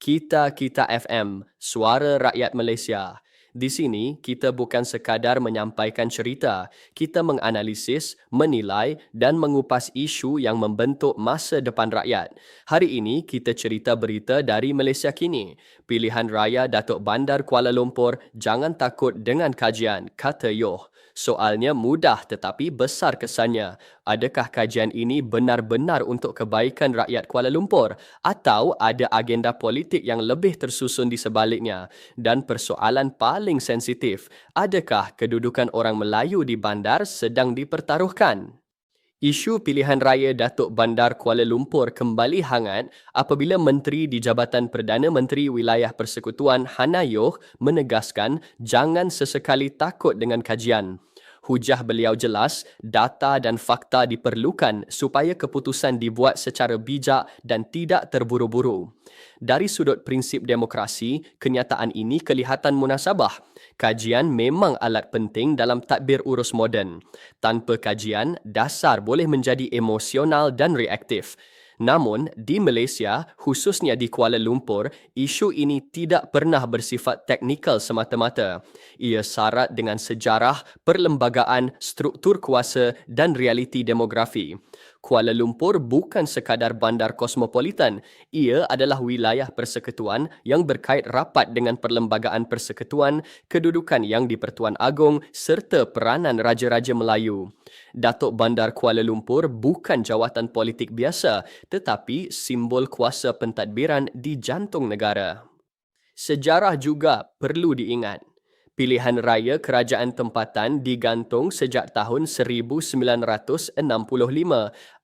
Kita Kita FM, Suara Rakyat Malaysia. Di sini, kita bukan sekadar menyampaikan cerita, kita menganalisis, menilai dan mengupas isu yang membentuk masa depan rakyat. Hari ini, kita cerita berita dari Malaysia kini. Pilihan Raya Datuk Bandar Kuala Lumpur, jangan takut dengan kajian, kata Yoh. Soalnya mudah tetapi besar kesannya. Adakah kajian ini benar-benar untuk kebaikan rakyat Kuala Lumpur atau ada agenda politik yang lebih tersusun di sebaliknya? Dan persoalan paling sensitif, adakah kedudukan orang Melayu di bandar sedang dipertaruhkan? Isu pilihan raya Datuk Bandar Kuala Lumpur kembali hangat apabila Menteri di Jabatan Perdana Menteri Wilayah Persekutuan Hana Yoh menegaskan jangan sesekali takut dengan kajian. Hujah beliau jelas, data dan fakta diperlukan supaya keputusan dibuat secara bijak dan tidak terburu-buru. Dari sudut prinsip demokrasi, kenyataan ini kelihatan munasabah. Kajian memang alat penting dalam tadbir urus moden. Tanpa kajian, dasar boleh menjadi emosional dan reaktif. Namun, di Malaysia, khususnya di Kuala Lumpur, isu ini tidak pernah bersifat teknikal semata-mata. Ia syarat dengan sejarah, perlembagaan, struktur kuasa dan realiti demografi. Kuala Lumpur bukan sekadar bandar kosmopolitan. Ia adalah wilayah persekutuan yang berkait rapat dengan perlembagaan persekutuan, kedudukan yang di-Pertuan Agong serta peranan Raja-Raja Melayu. Datuk Bandar Kuala Lumpur bukan jawatan politik biasa tetapi simbol kuasa pentadbiran di jantung negara. Sejarah juga perlu diingat. Pilihan raya kerajaan tempatan digantung sejak tahun 1965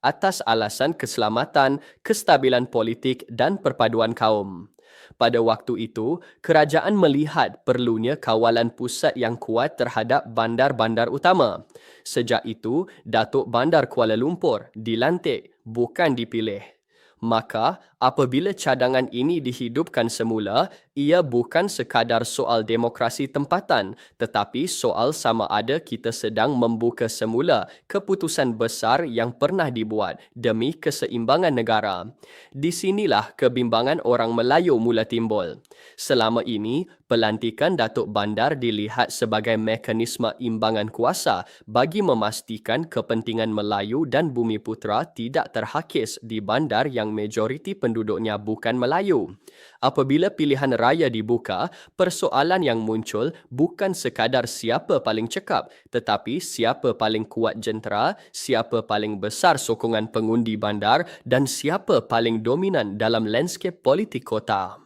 atas alasan keselamatan, kestabilan politik dan perpaduan kaum. Pada waktu itu, kerajaan melihat perlunya kawalan pusat yang kuat terhadap bandar-bandar utama. Sejak itu, Datuk Bandar Kuala Lumpur dilantik, bukan dipilih. Maka, apabila cadangan ini dihidupkan semula, ia bukan sekadar soal demokrasi tempatan tetapi soal sama ada kita sedang membuka semula keputusan besar yang pernah dibuat demi keseimbangan negara. Di sinilah kebimbangan orang Melayu mula timbul. Selama ini, pelantikan Datuk Bandar dilihat sebagai mekanisme imbangan kuasa bagi memastikan kepentingan Melayu dan Bumi Putra tidak terhakis di bandar yang majoriti penduduknya bukan Melayu. Apabila pilihan raya dibuka, persoalan yang muncul bukan sekadar siapa paling cekap, tetapi siapa paling kuat jentera, siapa paling besar sokongan pengundi bandar dan siapa paling dominan dalam landscape politik kota.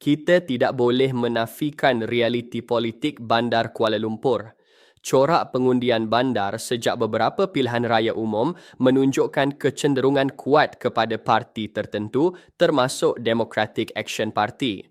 Kita tidak boleh menafikan realiti politik bandar Kuala Lumpur corak pengundian bandar sejak beberapa pilihan raya umum menunjukkan kecenderungan kuat kepada parti tertentu termasuk Democratic Action Party.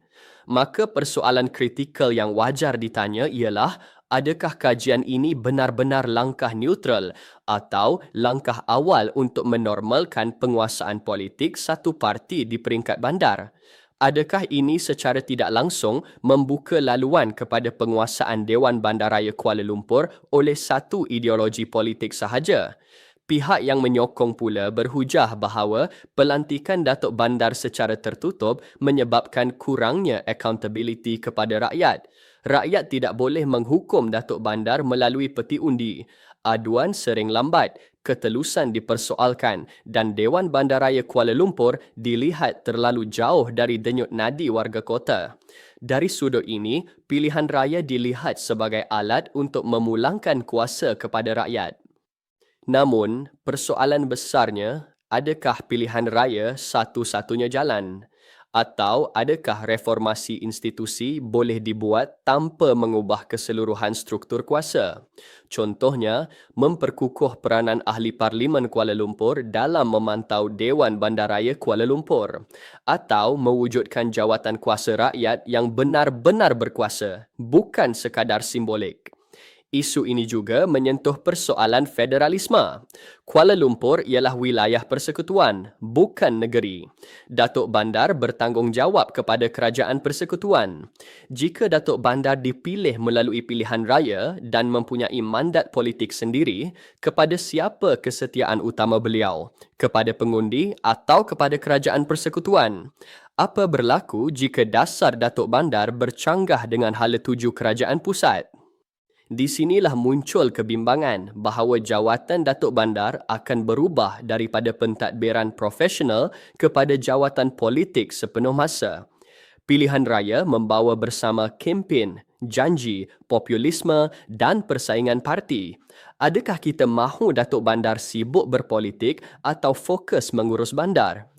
Maka persoalan kritikal yang wajar ditanya ialah adakah kajian ini benar-benar langkah neutral atau langkah awal untuk menormalkan penguasaan politik satu parti di peringkat bandar? Adakah ini secara tidak langsung membuka laluan kepada penguasaan Dewan Bandaraya Kuala Lumpur oleh satu ideologi politik sahaja? Pihak yang menyokong pula berhujah bahawa pelantikan Datuk Bandar secara tertutup menyebabkan kurangnya accountability kepada rakyat. Rakyat tidak boleh menghukum Datuk Bandar melalui peti undi. Aduan sering lambat ketelusan dipersoalkan dan Dewan Bandaraya Kuala Lumpur dilihat terlalu jauh dari denyut nadi warga kota. Dari sudut ini, pilihan raya dilihat sebagai alat untuk memulangkan kuasa kepada rakyat. Namun, persoalan besarnya, adakah pilihan raya satu-satunya jalan? Atau adakah reformasi institusi boleh dibuat tanpa mengubah keseluruhan struktur kuasa? Contohnya, memperkukuh peranan ahli parlimen Kuala Lumpur dalam memantau Dewan Bandaraya Kuala Lumpur atau mewujudkan jawatan kuasa rakyat yang benar-benar berkuasa, bukan sekadar simbolik. Isu ini juga menyentuh persoalan federalisme. Kuala Lumpur ialah wilayah persekutuan, bukan negeri. Datuk Bandar bertanggungjawab kepada kerajaan persekutuan. Jika Datuk Bandar dipilih melalui pilihan raya dan mempunyai mandat politik sendiri, kepada siapa kesetiaan utama beliau? Kepada pengundi atau kepada kerajaan persekutuan? Apa berlaku jika dasar Datuk Bandar bercanggah dengan hala tuju kerajaan pusat? Di sinilah muncul kebimbangan bahawa jawatan Datuk Bandar akan berubah daripada pentadbiran profesional kepada jawatan politik sepenuh masa. Pilihan raya membawa bersama kempen, janji, populisme dan persaingan parti. Adakah kita mahu Datuk Bandar sibuk berpolitik atau fokus mengurus bandar?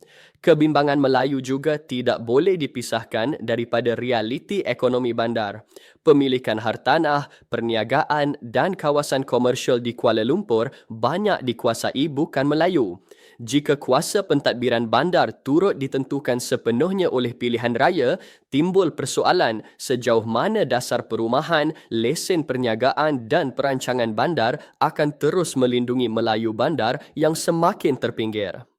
Kebimbangan Melayu juga tidak boleh dipisahkan daripada realiti ekonomi bandar. Pemilikan hartanah, perniagaan dan kawasan komersial di Kuala Lumpur banyak dikuasai bukan Melayu. Jika kuasa pentadbiran bandar turut ditentukan sepenuhnya oleh pilihan raya, timbul persoalan sejauh mana dasar perumahan, lesen perniagaan dan perancangan bandar akan terus melindungi Melayu bandar yang semakin terpinggir.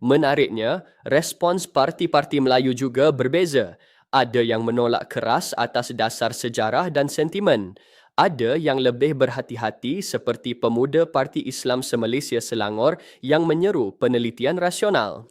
Menariknya, respons parti-parti Melayu juga berbeza. Ada yang menolak keras atas dasar sejarah dan sentimen. Ada yang lebih berhati-hati seperti pemuda Parti Islam Se-Malaysia Selangor yang menyeru penelitian rasional.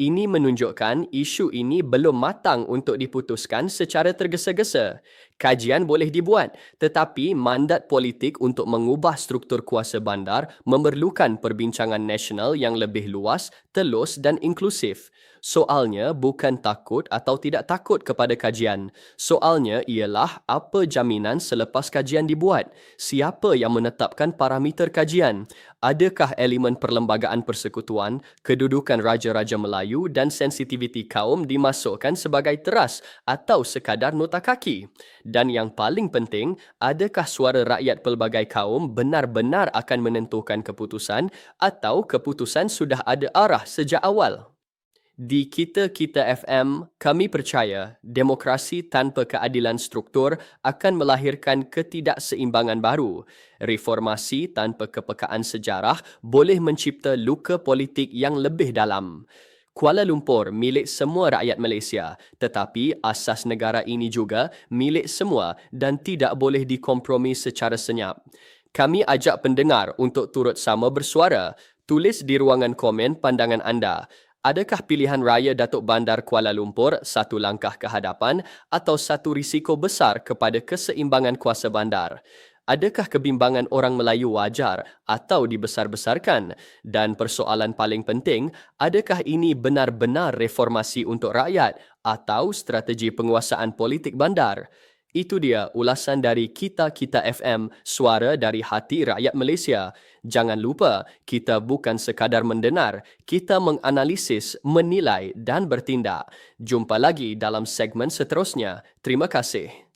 Ini menunjukkan isu ini belum matang untuk diputuskan secara tergesa-gesa. Kajian boleh dibuat, tetapi mandat politik untuk mengubah struktur kuasa bandar memerlukan perbincangan nasional yang lebih luas, telus dan inklusif. Soalnya bukan takut atau tidak takut kepada kajian. Soalnya ialah apa jaminan selepas kajian dibuat? Siapa yang menetapkan parameter kajian? Adakah elemen perlembagaan persekutuan, kedudukan Raja-Raja Melayu dan sensitiviti kaum dimasukkan sebagai teras atau sekadar nota kaki? Dan yang paling penting, adakah suara rakyat pelbagai kaum benar-benar akan menentukan keputusan atau keputusan sudah ada arah sejak awal? Di Kita Kita FM, kami percaya demokrasi tanpa keadilan struktur akan melahirkan ketidakseimbangan baru. Reformasi tanpa kepekaan sejarah boleh mencipta luka politik yang lebih dalam. Kuala Lumpur milik semua rakyat Malaysia, tetapi asas negara ini juga milik semua dan tidak boleh dikompromi secara senyap. Kami ajak pendengar untuk turut sama bersuara. Tulis di ruangan komen pandangan anda. Adakah pilihan raya Datuk Bandar Kuala Lumpur satu langkah ke hadapan atau satu risiko besar kepada keseimbangan kuasa bandar? Adakah kebimbangan orang Melayu wajar atau dibesar-besarkan? Dan persoalan paling penting, adakah ini benar-benar reformasi untuk rakyat atau strategi penguasaan politik bandar? Itu dia ulasan dari Kita Kita FM, suara dari hati rakyat Malaysia. Jangan lupa, kita bukan sekadar mendengar, kita menganalisis, menilai dan bertindak. Jumpa lagi dalam segmen seterusnya. Terima kasih.